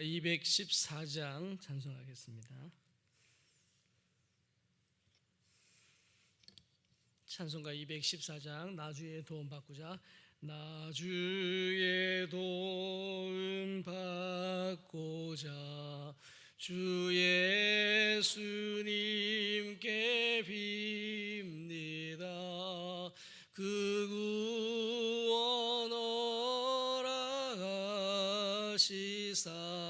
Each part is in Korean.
214장 찬송하겠습니다. 찬송가 214장 나주의 도움 받고자 나주의 도움 받고자 주 예수님께 빕니다 그 구원 허락하시사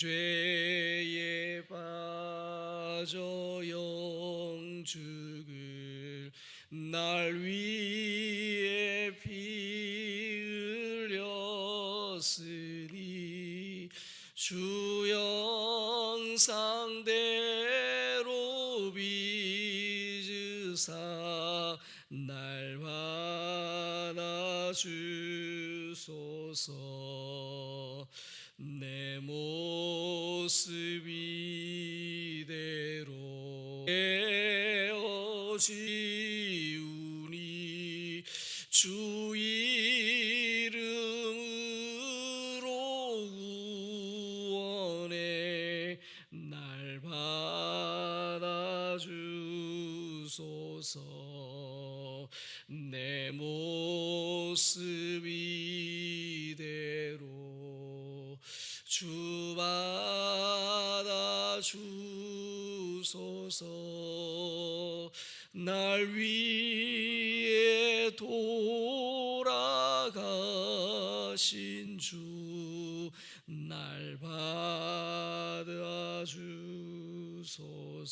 죄에 빠져 영 죽을 날 위해 피 흘렸으니 주 영상대로 빚으사 날 받아 주 소서. 내 모습 이대로 에어지우니 주이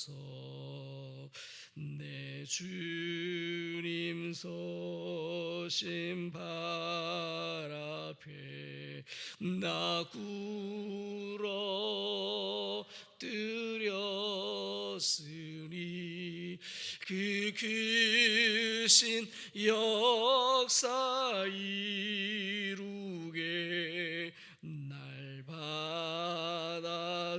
주소서 내 주님 서신 발 앞에 나 굴어 드렸으니 그 크신 역사 이루게 날 받아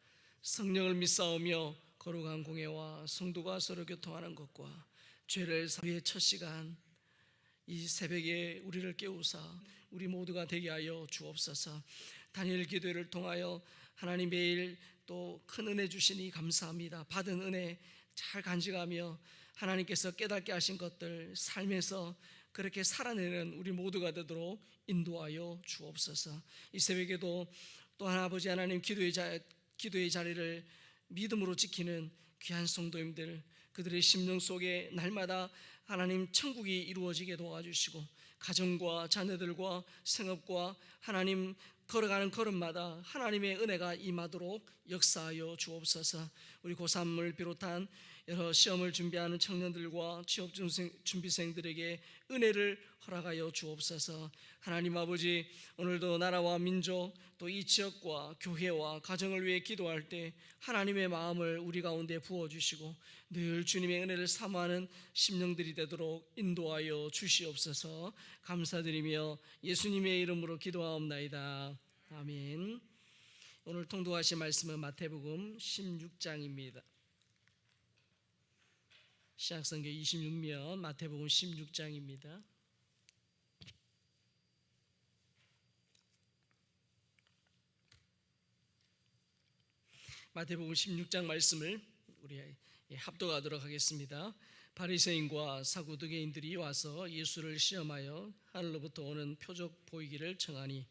성령을 믿사오며 거룩한 공예와 성도가 서로 교통하는 것과 죄를 사위의 첫 시간 이 새벽에 우리를 깨우사 우리 모두가 되게 하여 주옵소서. 다니엘 기도를 통하여 하나님 매일 또 큰 은혜 주시니 감사합니다. 받은 은혜 잘 간직하며 하나님께서 깨닫게 하신 것들 삶에서 그렇게 살아내는 우리 모두가 되도록 인도하여 주옵소서. 이 새벽에도 또 하나 아버지 하나님 기도의, 자, 기도의 자리를 믿음으로 지키는 귀한 성도님들 그들의 심령 속에 날마다 하나님 천국이 이루어지게 도와주시고 가정과 자녀들과 생업과 하나님 걸어가는 걸음마다 하나님의 은혜가 임하도록 역사하여 주옵소서. 우리 고3을 비롯한 여러 시험을 준비하는 청년들과 취업 준비생들에게 은혜를 허락하여 주옵소서. 하나님 아버지 오늘도 나라와 민족 또 이 지역과 교회와 가정을 위해 기도할 때 하나님의 마음을 우리 가운데 부어 주시고 늘 주님의 은혜를 사모하는 심령들이 되도록 인도하여 주시옵소서. 감사드리며 예수님의 이름으로 기도하옵나이다. 아멘. 오늘 통독하신 말씀은 마태복음 16장입니다. 시작성경 26면 마태복음 16장입니다. 마태복음 16장 말씀을 우리 합독하도록 하겠습니다. 바리새인과 사두개인들이 와서 예수를 시험하여 하늘로부터 오는 표적 보이기를 청하니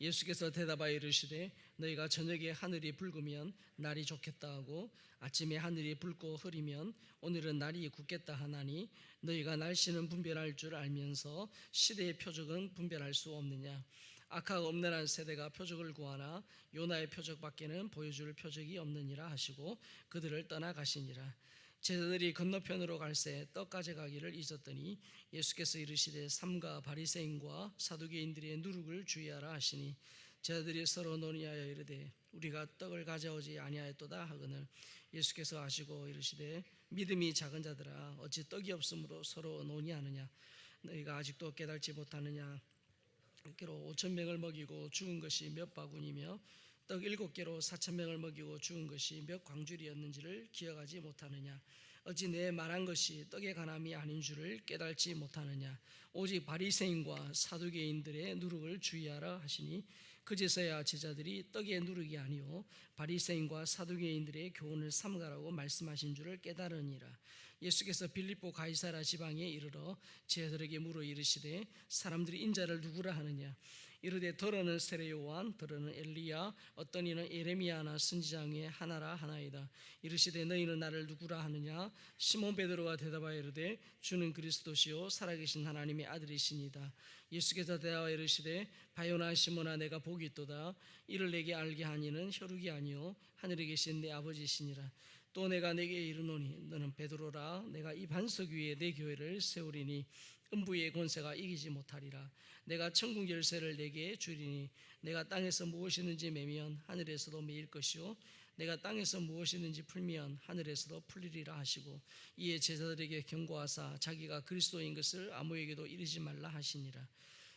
예수께서 대답하여 이르시되 너희가 저녁에 하늘이 붉으면 날이 좋겠다 하고 아침에 하늘이 붉고 흐리면 오늘은 날이 굳겠다 하나니 너희가 날씨는 분별할 줄 알면서 시대의 표적은 분별할 수 없느냐? 악하고 엄란한 세대가 표적을 구하나 요나의 표적밖에는 보여줄 표적이 없느니라 하시고 그들을 떠나가시니라. 제자들이 건너편으로 갈새 떡 가져가기를 잊었더니 예수께서 이르시되 삼가 바리새인과 사두개인들의 누룩을 주의하라 하시니 제자들이 서로 논의하여 이르되 우리가 떡을 가져오지 아니하였도다 하거늘 예수께서 하시고 이르시되 믿음이 작은 자들아 어찌 떡이 없으므로 서로 논의하느냐? 너희가 아직도 깨달지 못하느냐? 개로 오천 명을 먹이고 죽은 것이 몇 바구니며 떡 일곱 개로 사천 명을 먹이고 죽은 것이 몇 광줄이었는지를 기억하지 못하느냐? 어찌 내 말한 것이 떡의 간함이 아닌 줄을 깨달지 못하느냐? 오직 바리새인과 사두개인들의 누룩을 주의하라 하시니 그제서야 제자들이 떡의 누룩이 아니요 바리새인과 사두개인들의 교훈을 삼가라고 말씀하신 줄을 깨달으니라. 예수께서 빌립보 가이사라 지방에 이르러 제자들에게 물어 이르시되 사람들이 인자를 누구라 하느냐 이르되 더러는 세례 요한 더러는 엘리야 어떤 이는 에레미야나 선지자의 하나라 하나이다. 이르시되 너희는 나를 누구라 하느냐? 시몬 베드로가 대답하여 이르되 주는 그리스도시요 살아계신 하나님의 아들이시니다. 예수께서 대하여 이르시되 바요나 시몬아 내가 복이 있도다. 이를 내게 알게 하니는 혈육이 아니요 하늘에 계신 내 아버지시니라. 또 내가 내게 이르노니 너는 베드로라. 내가 이 반석 위에 내 교회를 세우리니 음부의 권세가 이기지 못하리라. 내가 천국 열쇠를 내게 주리니 내가 땅에서 무엇이든지 매면 하늘에서도 매일 것이요. 내가 땅에서 무엇이든지 풀면 하늘에서도 풀리리라 하시고 이에 제자들에게 경고하사 자기가 그리스도인 것을 아무에게도 이르지 말라 하시니라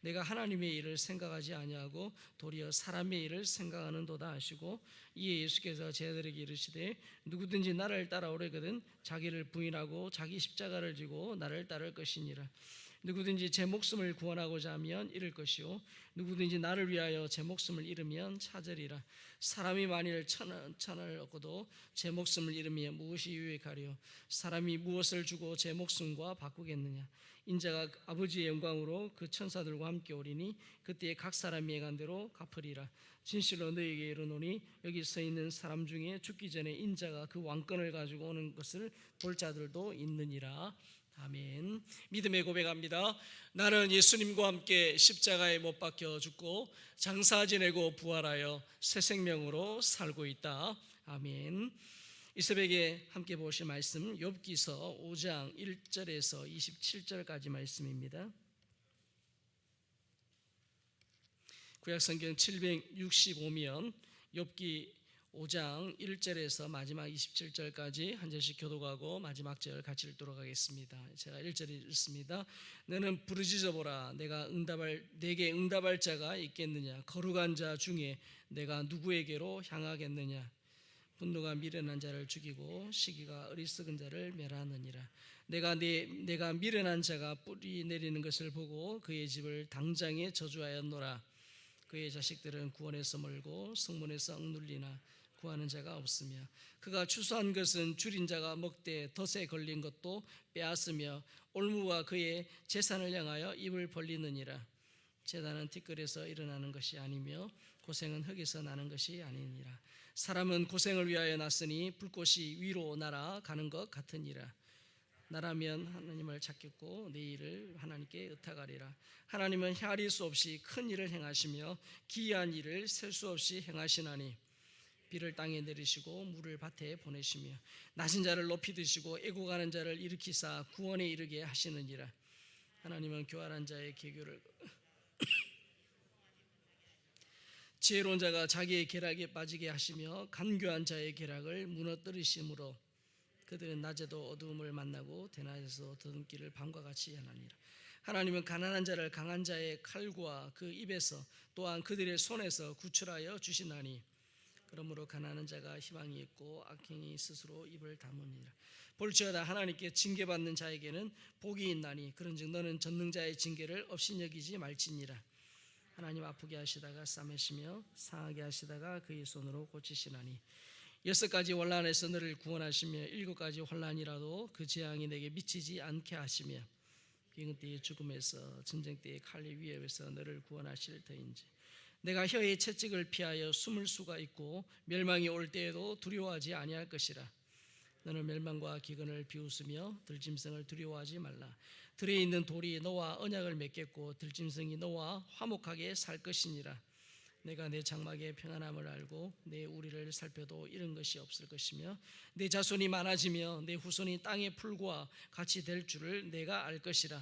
내가 하나님의 일을 생각하지 아니하고 도리어 사람의 일을 생각하는도다 하시고 이에 예수께서 제자들에게 이르시되 누구든지 나를 따라오려거든 자기를 부인하고 자기 십자가를 지고 나를 따를 것이니라. 누구든지 제 목숨을 구원하고자 하면 잃을 것이요. 누구든지 나를 위하여 제 목숨을 잃으면 찾으리라. 사람이 만일 천을, 천을 얻고도 제 목숨을 잃으면 무엇이 유익하리요? 사람이 무엇을 주고 제 목숨과 바꾸겠느냐 인자가 아버지의 영광으로 그 천사들과 함께 오리니 그때에 각 사람이 행한 대로 갚으리라 진실로 너희에게 이르노니 여기 서 있는 사람 중에 죽기 전에 인자가 그 왕권을 가지고 오는 것을 볼 자들도 있느니라 아멘. 믿음의 고백합니다. 나는 예수님과 함께 십자가에 못 박혀 죽고 장사 지내고 부활하여 새 생명으로 살고 있다. 아멘. 이 새벽에 함께 보실 말씀 욥기서 5장 1절에서 27절까지 말씀입니다. 구약 성경 765면 욥기 5장 1절에서 마지막 27절까지 한 절씩 교독하고 마지막 절 같이 읽도록 하겠습니다. 제가 1절 읽습니다. 너는 부르짖어 보라 내가 응답할 내게 응답할 자가 있겠느냐 거룩한 자 중에 내가 누구에게로 향하겠느냐 분노가 미련한 자를 죽이고 시기가 어리석은 자를 멸하느니라. 내가 내, 내가 미련한 자가 뿌리 내리는 것을 보고 그의 집을 당장에 저주하였노라. 그의 자식들은 구원에서 멀고 성문에서 억눌리나 구하는 자가 없으며 그가 추수한 것은 줄인 자가 먹되 덫에 걸린 것도 빼앗으며 올무와 그의 재산을 향하여 입을 벌리느니라. 재단은 티끌에서 일어나는 것이 아니며 고생은 흙에서 나는 것이 아니니라 사람은 고생을 위하여 났으니 불꽃이 위로 날아가는 것 같으니라. 나라면 하나님을 찾겠고 내 일을 하나님께 의탁하리라. 하나님은 헤아릴 수 없이 큰 일을 행하시며 기이한 일을 셀 수 없이 행하시나니 비를 땅에 내리시고 물을 밭에 보내시며 낮은 자를 높이 드시고 애고가는 자를 일으키사 구원에 이르게 하시느니라. 하나님은 교활한 자의 계교를 지혜로운 자가 자기의 계략에 빠지게 하시며 간교한 자의 계략을 무너뜨리심으로 그들은 낮에도 어두움을 만나고 대낮에서 더듬기를 밤과 같이 하나니라. 하나님은 가난한 자를 강한 자의 칼과 그 입에서 또한 그들의 손에서 구출하여 주시나니 그러므로 가난한 자가 희망이 있고 악행이 스스로 입을 다무니라. 볼지어다 하나님께 징계받는 자에게는 복이 있나니 그런즉 너는 전능자의 징계를 없이 여기지 말지니라 하나님 아프게 하시다가 싸매시며 상하게 하시다가 그의 손으로 고치시나니 여섯 가지 환란에서 너를 구원하시며 일곱 가지 환란이라도 그 재앙이 내게 미치지 않게 하시며 비근 때의 죽음에서 전쟁 때의 칼의 위협에서 너를 구원하실 터인지 내가 혀의 채찍을 피하여 숨을 수가 있고 멸망이 올 때에도 두려워하지 아니할 것이라. 너는 멸망과 기근을 비웃으며 들짐승을 두려워하지 말라 들에 있는 돌이 너와 언약을 맺겠고 들짐승이 너와 화목하게 살 것이니라. 내가 내 장막의 평안함을 알고 내 우리를 살펴도 이런 것이 없을 것이며 내 자손이 많아지며 내 후손이 땅의 풀과 같이 될 줄을 내가 알 것이라.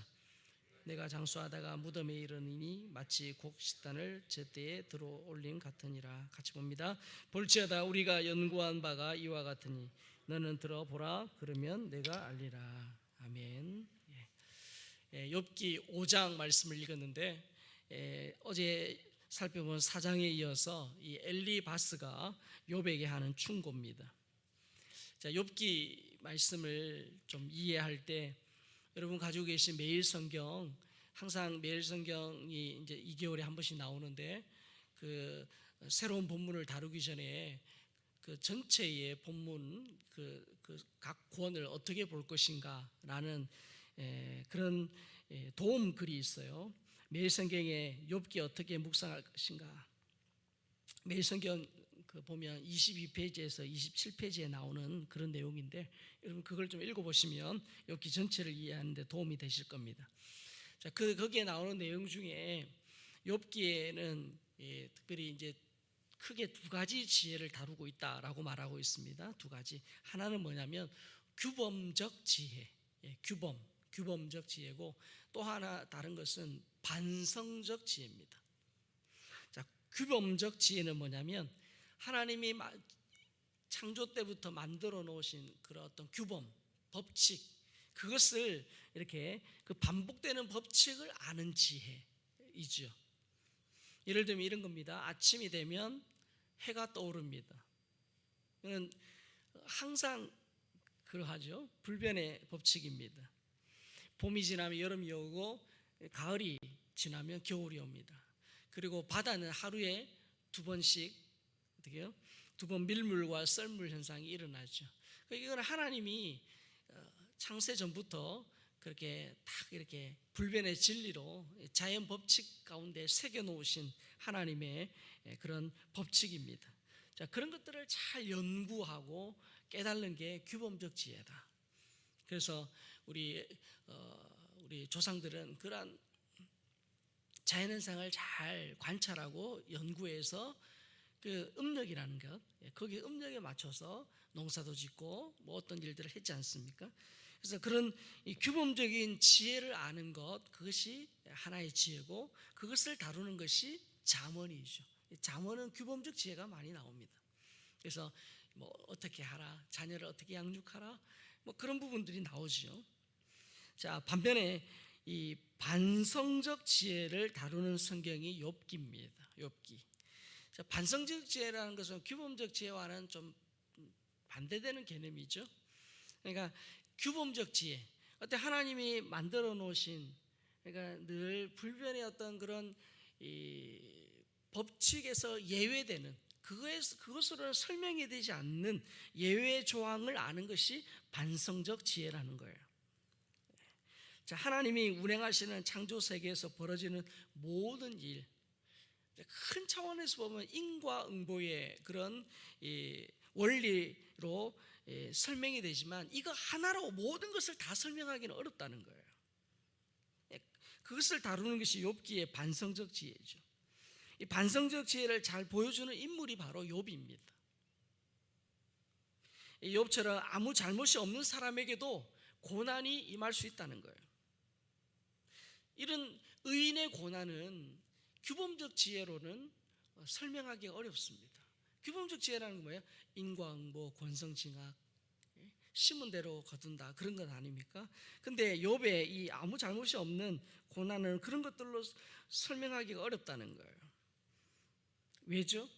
내가 장수하다가 무덤에 이르니니 마치 곡 식단을 제때에 들어 올림 같으니라. 같이 봅니다. 볼지어다 우리가 연구한 바가 이와 같으니 너는 들어보라. 그러면 내가 알리라. 아멘 욥기 5장 말씀을 읽었는데 예, 어제 살펴본 사장에 이어서 이 엘리바스가 욥에게 하는 충고입니다. 자, 욥기 말씀을 좀 이해할 때 여러분 가지고 계신 매일 성경 항상 매일 성경이 이제 2개월에 한 번씩 나오는데 그 새로운 본문을 다루기 전에 그 전체의 본문 그 각 권을 어떻게 볼 것인가라는 에, 그런 에, 도움 글이 있어요. 매일 성경에 욥기 어떻게 묵상할 것인가? 매일 성경 그 보면 22페이지에서 27페이지에 나오는 그런 내용인데 여러분 그걸 좀 읽어 보시면 욥기 전체를 이해하는 데 도움이 되실 겁니다. 자, 그 거기에 나오는 내용 중에 욥기에는 예, 특별히 이제 크게 두 가지 지혜를 다루고 있다라고 말하고 있습니다. 두 가지 하나는 뭐냐면 규범적 지혜, 예, 규범, 규범적 지혜고 또 하나 다른 것은 반성적 지혜입니다. 자, 규범적 지혜는 뭐냐면 하나님이 창조 때부터 만들어 놓으신 그런 어떤 규범, 법칙 그것을 이렇게 그 반복되는 법칙을 아는 지혜이죠. 예를 들면 이런 겁니다. 아침이 되면 해가 떠오릅니다. 항상 그러하죠. 불변의 법칙입니다. 봄이 지나면 여름이 오고 가을이 지나면 겨울이 옵니다. 그리고 바다는 하루에 두 번씩 어떻게 요? 두 번 밀물과 썰물 현상이 일어나죠. 이건 하나님이 어, 창세 전부터 그렇게 딱 이렇게 불변의 진리로 자연 법칙 가운데 새겨 놓으신 하나님의 그런 법칙입니다. 자, 그런 것들을 잘 연구하고 깨달는 게 규범적 지혜다. 그래서 우리 어, 우리 조상들은 그러한 자연 현상을 잘 관찰하고 연구해서 그 음력이라는 것 거기 음력에 맞춰서 농사도 짓고 뭐 어떤 일들을 했지 않습니까? 그래서 그런 규범적인 지혜를 아는 것 그것이 하나의 지혜고 그것을 다루는 것이 잠언이죠. 잠언은 규범적 지혜가 많이 나옵니다. 그래서 뭐 어떻게 하라, 자녀를 어떻게 양육하라, 뭐 그런 부분들이 나오죠. 자 반면에 이 반성적 지혜를 다루는 성경이 욥기입니다. 욥기. 자, 반성적 지혜라는 것은 규범적 지혜와는 좀 반대되는 개념이죠. 그러니까 규범적 지혜. 어때 하나님이 만들어 놓으신 그러니까 늘 불변의 어떤 그런 이 법칙에서 예외되는 그거에 그것으로는 설명이 되지 않는 예외 조항을 아는 것이 반성적 지혜라는 거예요. 자, 하나님이 운행하시는 창조 세계에서 벌어지는 모든 일, 큰 차원에서 보면 인과응보의 그런 이 원리로 예, 설명이 되지만 이거 하나로 모든 것을 다 설명하기는 어렵다는 거예요. 예, 그것을 다루는 것이 욥기의 반성적 지혜죠. 이 반성적 지혜를 잘 보여주는 인물이 바로 욥입니다. 이 욥처럼 아무 잘못이 없는 사람에게도 고난이 임할 수 있다는 거예요. 이런 의인의 고난은 규범적 지혜로는 설명하기 어렵습니다. 규범적 지혜라는 건 뭐예요? 인과응보, 권성징악, 예? 심은 대로 거둔다 그런 것 아닙니까? 근데 욥의 이 아무 잘못이 없는 고난은 그런 것들로 설명하기가 어렵다는 거예요. 왜죠?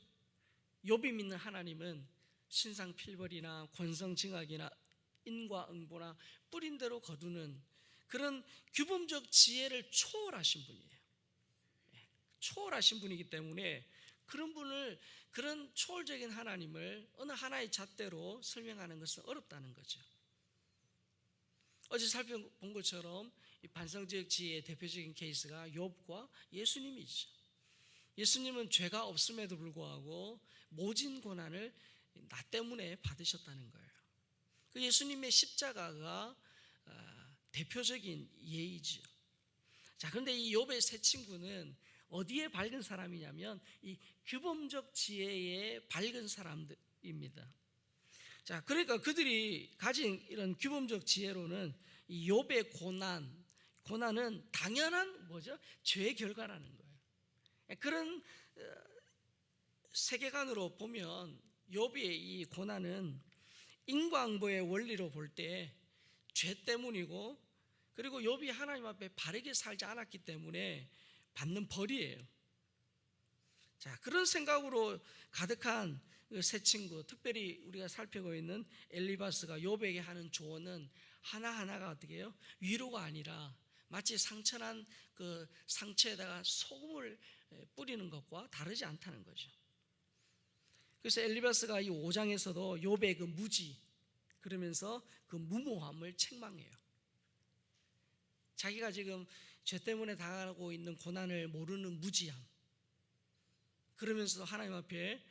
욥이 믿는 하나님은 신상 필벌이나 권성징악이나 인과응보나 뿌린 대로 거두는 그런 규범적 지혜를 초월하신 분이에요. 예, 초월하신 분이기 때문에 그런 분을 그런 초월적인 하나님을 어느 하나의 잣대로 설명하는 것은 어렵다는 거죠. 어제 살펴본 것처럼 이 반성적 지혜의 대표적인 케이스가 욥과 예수님이죠. 예수님은 죄가 없음에도 불구하고 모진 고난을 나 때문에 받으셨다는 거예요. 그 예수님의 십자가가 아, 대표적인 예의죠. 자, 그런데 이 욥의 세 친구는 어디에 밝은 사람이냐면 이 규범적 지혜에 밝은 사람들입니다. 자, 그러니까 그들이 가진 이런 규범적 지혜로는 이 욥의 고난, 고난은 당연한 뭐죠? 죄의 결과라는 거예요. 그런 어, 세계관으로 보면 욥의 이 고난은 인과응보의 원리로 볼 때 죄 때문이고 그리고 욥이 하나님 앞에 바르게 살지 않았기 때문에 받는 벌이에요. 자, 그런 생각으로 가득한 그세 친구, 특별히 우리가 살피고 있는 엘리바스가 욥에게 하는 조언은 하나하나가 어떻게 해요? 위로가 아니라 마치 상처난 그 상처에다가 소금을 뿌리는 것과 다르지 않다는 거죠. 그래서 엘리바스가 이 5장에서도 욥의 그 무지 그러면서 그 무모함을 책망해요. 자기가 지금 죄 때문에 당하고 있는 고난을 모르는 무지함. 그러면서 하나님 앞에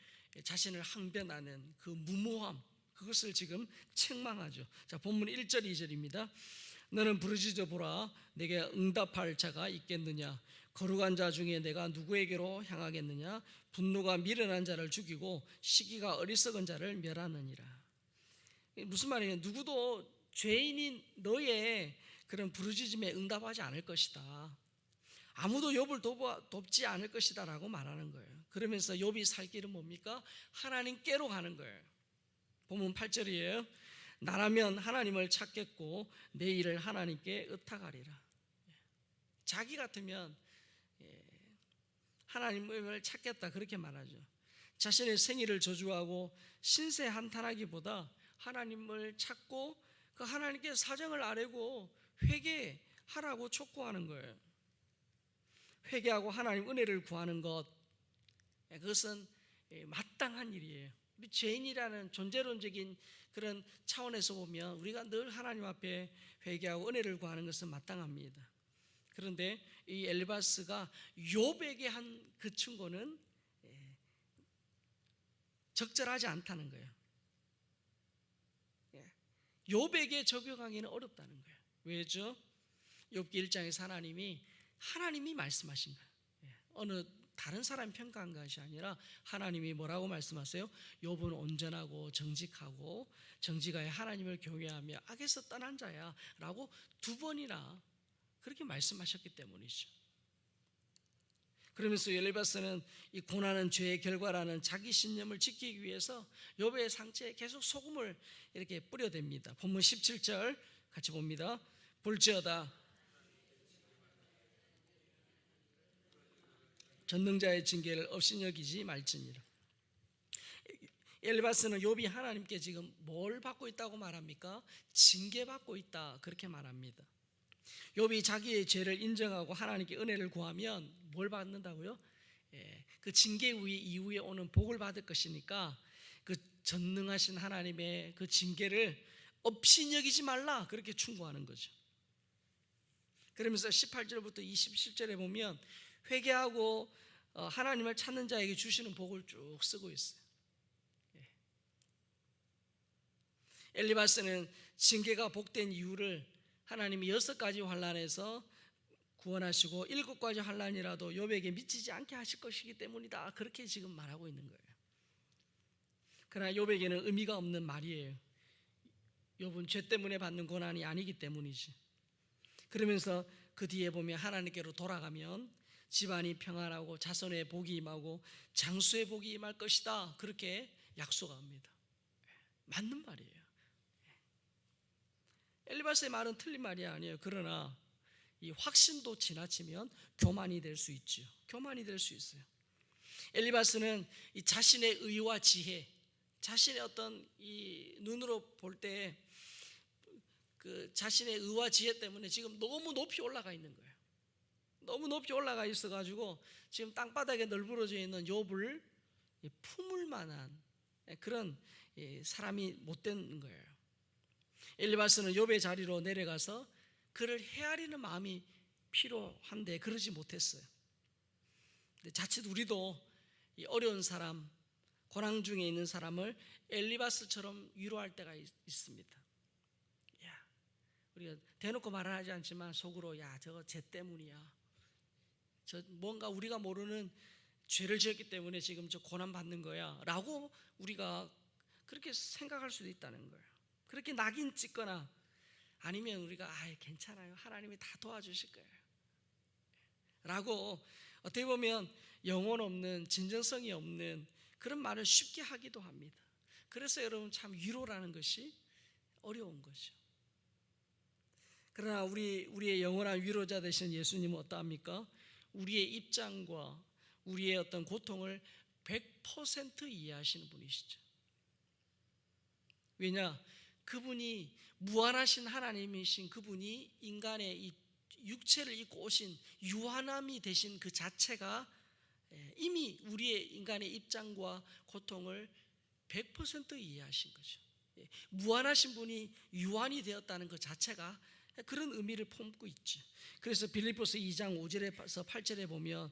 자신을 항변하는 그 무모함 그것을 지금 책망하죠. 자, 본문 1절 2절입니다. 너는 부르짖어 보라 내게 응답할 자가 있겠느냐 거룩한 자 중에 내가 누구에게로 향하겠느냐 분노가 미련한 자를 죽이고 시기가 어리석은 자를 멸하느니라 무슨 말이에요? 누구도 죄인인 너의 그런 부르짖음에 응답하지 않을 것이다. 아무도 욥을 돕지 않을 것이다라고 말하는 거예요. 그러면서 욥이 살 길은 뭡니까? 하나님께로 가는 거예요. 본문 8절이에요. 나라면 하나님을 찾겠고 내 일을 하나님께 의탁하리라. 자기 같으면 예, 하나님을 찾겠다 그렇게 말하죠. 자신의 생일을 저주하고 신세 한탄하기보다 하나님을 찾고 그 하나님께 사정을 아뢰고 회개하라고 촉구하는 거예요. 회개하고 하나님 은혜를 구하는 것 예, 그것은 예, 마땅한 일이에요. 죄인이라는 존재론적인 그런 차원에서 보면 우리가 늘 하나님 앞에 회개하고 은혜를 구하는 것은 마땅합니다. 그런데 이 엘바스가 욥에게 한 그 충고는 예, 적절하지 않다는 거예요. 예, 욥에게 적용하기는 어렵다는 거예요. 왜죠? 욥기 1장에서 하나님이 하나님이 말씀하신 거예요. 예, 어느 다른 사람 평가한 것이 아니라 하나님이 뭐라고 말씀하세요? 욥은 온전하고 정직하고 정직하여 하나님을 경외하며 악에서 떠난 자야라고 두 번이나 그렇게 말씀하셨기 때문이죠. 그러면서 엘리바스는 이 고난은 죄의 결과라는 자기 신념을 지키기 위해서 욥의 상처에 계속 소금을 이렇게 뿌려댑니다. 본문 17절 같이 봅니다. 볼지어다 전능자의 징계를 없이 여기지 말지니라. 엘바스는 욥이 하나님께 지금 뭘 받고 있다고 말합니까? 징계 받고 있다 그렇게 말합니다. 욥이 자기의 죄를 인정하고 하나님께 은혜를 구하면 뭘 받는다고요? 예, 그 징계 이후에 오는 복을 받을 것이니까 그 전능하신 하나님의 그 징계를 없이 여기지 말라 그렇게 충고하는 거죠. 그러면서 18절부터 27절에 보면 회개하고 어, 하나님을 찾는 자에게 주시는 복을 쭉 쓰고 있어요. 예. 엘리바스는 징계가 복된 이유를 하나님이 여섯 가지 환란에서 구원하시고 일곱 가지 환란이라도 욥에게 미치지 않게 하실 것이기 때문이다. 그렇게 지금 말하고 있는 거예요. 그러나 욥에게는 의미가 없는 말이에요. 욥은 죄 때문에 받는 고난이 아니기 때문이지. 그러면서 그 뒤에 보면 하나님께로 돌아가면 집안이 평안하고 자손의 복이 임하고 장수의 복이 임할 것이다. 그렇게 약속합니다. 맞는 말이에요. 엘리바스의 말은 틀린 말이 아니에요. 그러나 이 확신도 지나치면 교만이 될 수 있죠. 교만이 될 수 있어요. 엘리바스는 이 자신의 의와 지혜, 자신의 어떤 이 눈으로 볼 때 그 자신의 의와 지혜 때문에 지금 너무 높이 올라가 있는 거예요. 너무 높이 올라가 있어 가지고 지금 땅바닥에 널브러져 있는 욥을 품을 만한 그런 사람이 못 되는 거예요. 엘리바스는 욥의 자리로 내려가서 그를 헤아리는 마음이 필요한데 그러지 못했어요. 자칫 우리도 어려운 사람, 고난 중에 있는 사람을 엘리바스처럼 위로할 때가 있, 습니다 야, 우리가 대놓고 말은 하지 않지만 속으로 야 저거 쟤 때문이야. 저 뭔가 우리가 모르는 죄를 지었기 때문에 지금 저 고난 받는 거야 라고 우리가 그렇게 생각할 수도 있다는 거예요. 그렇게 낙인 찍거나 아니면 우리가 아 괜찮아요. 하나님이 다 도와주실 거예요. 라고 어떻게 보면 영혼 없는 진정성이 없는 그런 말을 쉽게 하기도 합니다. 그래서 여러분 참 위로라는 것이 어려운 거죠. 그러나 우리 우리의 영원한 위로자 되신 예수님은 어떠합니까? 우리의 입장과 우리의 어떤 고통을 100% 이해하시는 분이시죠. 왜냐? 그분이 무한하신 하나님이신 그분이 인간의 이 육체를 입고 오신 유한함이 되신 그 자체가 예, 이미 우리의 인간의 입장과 고통을 100% 이해하신 거죠. 예, 무한하신 분이 유한이 되었다는 그 자체가 그런 의미를 품고 있죠. 그래서 빌립보서 2장 5절에서 8절에 보면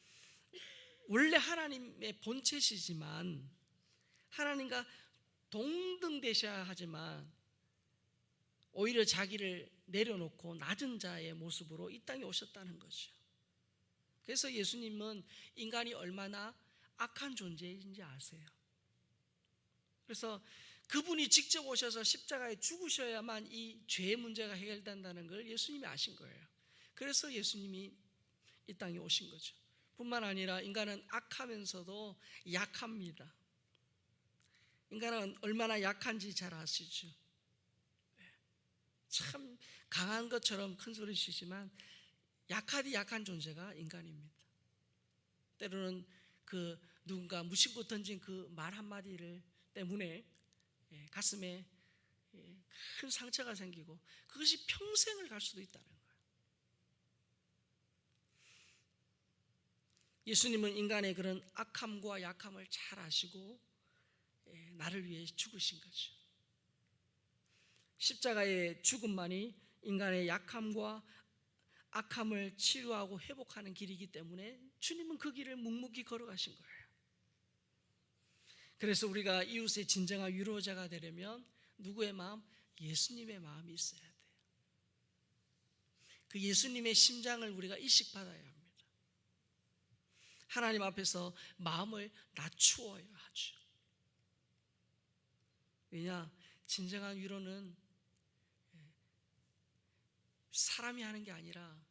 원래 하나님의 본체시지만 하나님과 동등되셔야 하지만 오히려 자기를 내려놓고 낮은 자의 모습으로 이 땅에 오셨다는 거죠. 그래서 예수님은 인간이 얼마나 악한 존재인지 아세요. 그래서 그분이 직접 오셔서 십자가에 죽으셔야만 이 죄의 문제가 해결된다는 걸 예수님이 아신 거예요. 그래서 예수님이 이 땅에 오신 거죠. 뿐만 아니라 인간은 악하면서도 약합니다. 인간은 얼마나 약한지 잘 아시죠? 참 강한 것처럼 큰 소리 치지만 약하디 약한 존재가 인간입니다. 때로는 그 누군가 무심코 던진 그 말 한마디를 때문에 예, 가슴에 예, 큰 상처가 생기고 그것이 평생을 갈 수도 있다는. 예수님은 인간의 그런 악함과 약함을 잘 아시고 예, 나를 위해 죽으신 거죠. 십자가의 죽음만이 인간의 약함과 악함을 치유하고 회복하는 길이기 때문에 주님은 그 길을 묵묵히 걸어가신 거예요. 그래서 우리가 이웃의 진정한 위로자가 되려면 누구의 마음? 예수님의 마음이 있어야 돼요. 그 예수님의 심장을 우리가 이식받아야 합니다. 하나님 앞에서 마음을 낮추어야 하죠. 왜냐? 진정한 위로는 사람이 하는 게 아니라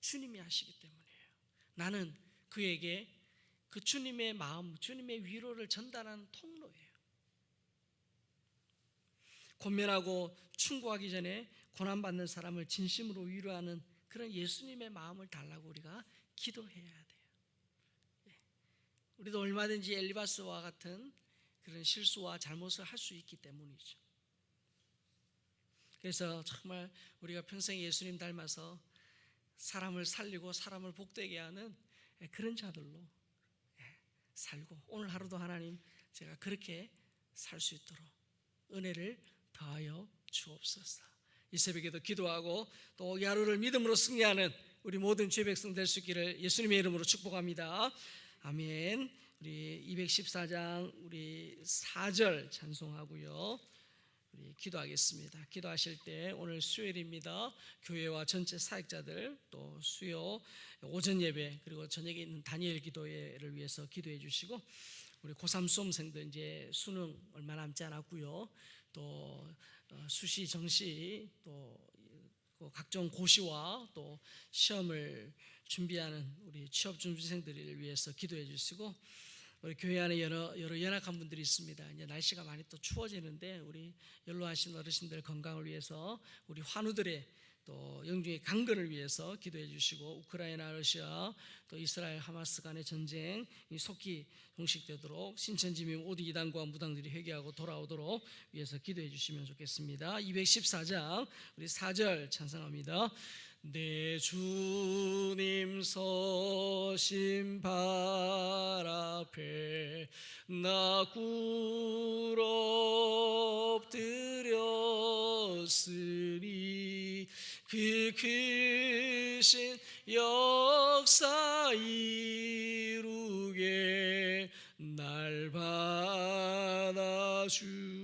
주님이 하시기 때문이에요. 나는 그에게 그 주님의 마음, 주님의 위로를 전달하는 통로예요. 권면하고 충고하기 전에 고난받는 사람을 진심으로 위로하는 그런 예수님의 마음을 달라고 우리가 기도해야 돼요. 예. 우리도 얼마든지 엘리바스와 같은 그런 실수와 잘못을 할 수 있기 때문이죠. 그래서 정말 우리가 평생 예수님 닮아서 사람을 살리고 사람을 복되게 하는 그런 자들로 예, 살고 오늘 하루도 하나님 제가 그렇게 살 수 있도록 은혜를 더하여 주옵소서. 이 새벽에도 기도하고 또이 하루를 믿음으로 승리하는 우리 모든 죄 백성 될 수 있기를 예수님의 이름으로 축복합니다. 아멘. 우리 214장 우리 4절 찬송하고요. 우리 기도하겠습니다. 기도하실 때 오늘 수요일입니다. 교회와 전체 사역자들 또 수요 오전 예배 그리고 저녁에 있는 다니엘 기도회를 위해서 기도해 주시고 우리 고3 수험생들 이제 수능 얼마 남지 않았고요. 또 어, 수시 정시 또그 각종 고시와 또 시험을 준비하는 우리 취업 준비생들을 위해서 기도해 주시고 우리 교회 안에 여러 여러 연약한 분들이 있습니다. 이제 날씨가 많이 또 추워지는데 우리 연로하신 어르신들 건강을 위해서 우리 환우들의 또 영중의 강건을 위해서 기도해 주시고 우크라이나 러시아 또 이스라엘 하마스 간의 전쟁 이 속히 종식되도록 신천지민 모두 이단과 무당들이 회개하고 돌아오도록 위해서 기도해 주시면 좋겠습니다. 214장 우리 4절 찬송합니다. 내 주님 서신 발 앞에 나 굴엎드렸으니 그 크신 역사 이루게 날 받아 주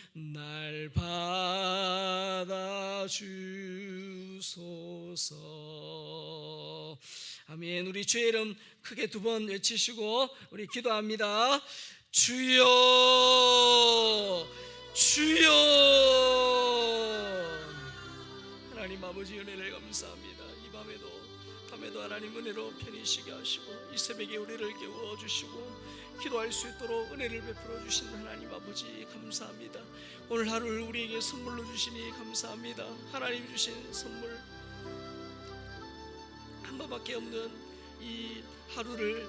날 받아 주소서. 아멘. 우리 주의 이름 크게 두 번 외치시고 우리 기도합니다. 주여 주여. 하나님 아버지 은혜를 감사합니다 하나님 은혜로 편히 쉬게 하시고 이 새벽에 우리를 깨워 주시고 기도할 수 있도록 은혜를 베풀어 주신 하나님 아버지 감사합니다. 오늘 하루를 우리에게 선물로 주시니 감사합니다. 하나님 주신 선물 한 번밖에 없는 이 하루를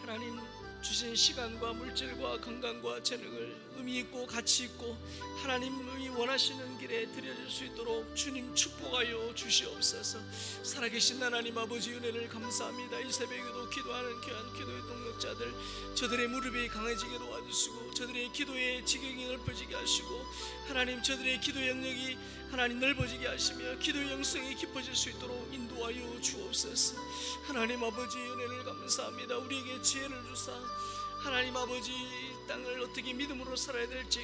하나님 주신 시간과 물질과 건강과 재능을 의미 있고 가치 있고 하나님이 원하시는 길에 드려질 수 있도록 주님 축복하여 주시옵소서. 살아계신 하나님 아버지 은혜를 감사합니다. 이 새벽에도 기도하는 귀한 기도의 동력자들 저들의 무릎이 강해지게 도와주시고 저들의 기도의 지경이 넓어지게 하시고 하나님 저들의 기도 영역이 하나님 넓어지게 하시며 기도 영성이 깊어질 수 있도록 인도하여 주옵소서. 하나님 아버지 은혜를 감사합니다. 우리에게 지혜를 주사 하나님 아버지 이 땅을 어떻게 믿음으로 살아야 될지